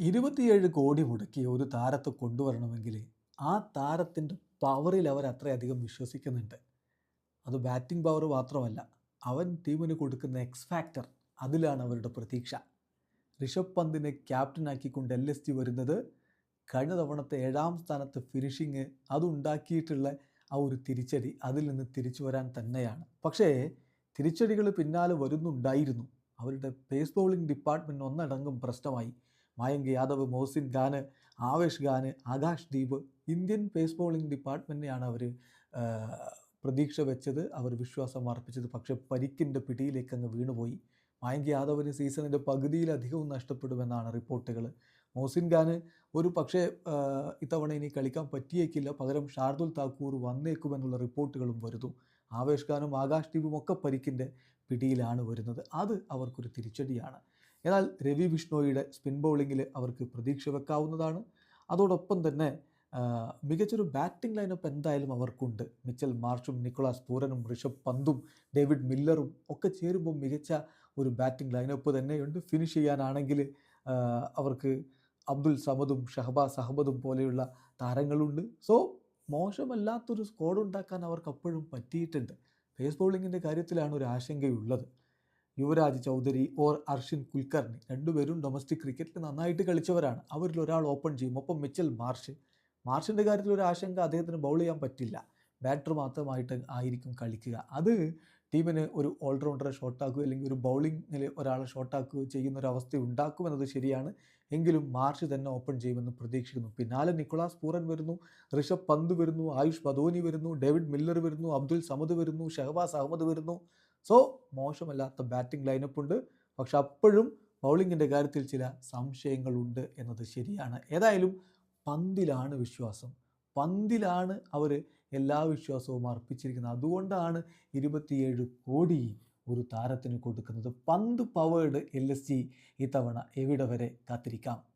ഇരുപത്തിയേഴ് കോടി മുടക്കി ഒരു താരത്തെ കൊണ്ടുവരണമെങ്കിൽ ആ താരത്തിന്റെ പവറിൽ അവർ അത്രയധികം വിശ്വസിക്കുന്നുണ്ട്. അത് ബാറ്റിംഗ് പവർ മാത്രമല്ല അവൻ ടീമിന് കൊടുക്കുന്ന എക്സ് ഫാക്ടർ അതിലാണ് അവരുടെ പ്രതീക്ഷ. ഋഷഭ് പന്തിനെ ക്യാപ്റ്റനാക്കിക്കൊണ്ട് എൽ എസ് ജി വരുന്നത് കഴിഞ്ഞ തവണത്തെ ഏഴാം സ്ഥാനത്ത് ഫിനിഷിങ് അതുണ്ടാക്കിയിട്ടുള്ള ആ ഒരു തിരിച്ചടി അതിൽ നിന്ന് തിരിച്ചു വരാൻ തന്നെയാണ്. പക്ഷേ തിരിച്ചടികൾ പിന്നാലെ വരുന്നുണ്ടായിരുന്നു. അവരുടെ പേസ് ബൗളിംഗ് ഡിപ്പാർട്ട്മെന്റ് ഒന്നടങ്കം പ്രശ്നമായി. Mayank Yadav Mohsin Khan Avesh Khan Akash Deep Indian pace bowling ഡിപ്പാർട്ട്മെന്റിനെയാണ് അവർ പ്രതീക്ഷ വെച്ചത് അവർ വിശ്വാസം അർപ്പിച്ചത്. പക്ഷേ പരിക്കിന്റെ പിടിയിലേക്ക് അങ്ങ് വീണുപോയി. മായങ്ക് യാദവിന് സീസണിന്റെ പകുതിയിലധികവും നഷ്ടപ്പെടുമെന്നാണ് റിപ്പോർട്ടുകൾ മോസിൻ ഖാന് ഒരു പക്ഷേ ഇത്തവണ ഇനി കളിക്കാൻ പറ്റിയേക്കില്ല. പകരം ഷാർദുൽ താക്കൂർ വന്നേക്കുമെന്നുള്ള റിപ്പോർട്ടുകളും വരുന്നു. ആവേഷ് ഖാനും ആകാശ് ദീപും ഒക്കെ പരിക്കിന്റെ പിടിയിലാണ് വരുന്നത്. അത് അവർക്കൊരു തിരിച്ചടിയാണ്. എന്നാൽ രവി വിഷ്ണോയുടെ സ്പിൻ ബൗളിങ്ങിൽ അവർക്ക് പ്രതീക്ഷ വെക്കാവുന്നതാണ്. അതോടൊപ്പം തന്നെ മികച്ചൊരു ബാറ്റിംഗ് ലൈനപ്പ് എന്തായാലും അവർക്കുണ്ട്. മിച്ചൽ മാർഷും നിക്കോളാസ് പൂരനും ഋഷഭ് പന്തും ഡേവിഡ് മില്ലറും ഒക്കെ ചേരുമ്പോൾ മികച്ച ഒരു ബാറ്റിംഗ് ലൈനപ്പ് തന്നെയുണ്ട്. ഫിനിഷ് ചെയ്യാനാണെങ്കിൽ അവർക്ക് അബ്ദുൽ സമദും ഷഹബാസ് അഹമ്മദും പോലെയുള്ള താരങ്ങളുണ്ട്. സോ മോശമല്ലാത്തൊരു സ്ക്വാഡ് ഉണ്ടാക്കാൻ അവർക്ക് അപ്പോഴും പറ്റിയിട്ടുണ്ട്. ഫേസ് ബൗളിങ്ങിന്റെ കാര്യത്തിലാണ് ഒരു ആശങ്കയുള്ളത്. യുവരാജ് ചൗധരി ഓർ അർഷിൻ കുൽക്കർണി രണ്ടുപേരും ഡൊമസ്റ്റിക് ക്രിക്കറ്റിൽ നന്നായിട്ട് കളിച്ചവരാണ്. അവരിൽ ഒരാൾ ഓപ്പൺ ചെയ്യും ഒപ്പം മിച്ചൽ മാർഷ് മാർഷിന്റെ കാര്യത്തിൽ ഒരു ആശങ്ക അദ്ദേഹത്തിന് ബൗൾ ചെയ്യാൻ പറ്റില്ല. ബാറ്റർ മാത്രമായിട്ട് ആയിരിക്കും കളിക്കുക. അത് ടീമിന് ഒരു ഓൾറൗണ്ടറെ ഷോട്ടാക്കുകയോ അല്ലെങ്കിൽ ഒരു ബൗളിങ്ങിൽ ഒരാളെ ഷോട്ടാക്കുകയോ ചെയ്യുന്ന ഒരു അവസ്ഥ ഉണ്ടാക്കുമെന്നത് ശരിയാണ്. എങ്കിലും മാർച്ച് തന്നെ ഓപ്പൺ ചെയ്യുമെന്ന് പ്രതീക്ഷിക്കുന്നു. പിന്നാലെ നിക്കോളാസ് പൂരൻ വരുന്നു ഋഷഭ് പന്ത് വരുന്നു ആയുഷ് ബദോനി വരുന്നു ഡേവിഡ് മില്ലർ വരുന്നു അബ്ദുൽ സമദ് വരുന്നു ഷഹബാസ് അഹമ്മദ് വരുന്നു. സോ മോശമല്ലാത്ത ബാറ്റിംഗ് ലൈനപ്പ് ഉണ്ട്. പക്ഷെ അപ്പോഴും ബൗളിങ്ങിന്റെ കാര്യത്തിൽ ചില സംശയങ്ങളുണ്ട് എന്നത് ശരിയാണ്. ഏതായാലും പന്തിലാണ് വിശ്വാസം. പന്തിലാണ് അവർ എല്ലാ വിശ്വാസവും അർപ്പിച്ചിരിക്കുന്നത്. അതുകൊണ്ടാണ് ഇരുപത്തിയേഴ് കോടി ഒരു താരത്തിന് കൊടുക്കുന്നത്. പന്ത് പവേർഡ് എൽ എസ് ജി ഇത്തവണ എവിടെ വരെ കാത്തിരിക്കാം?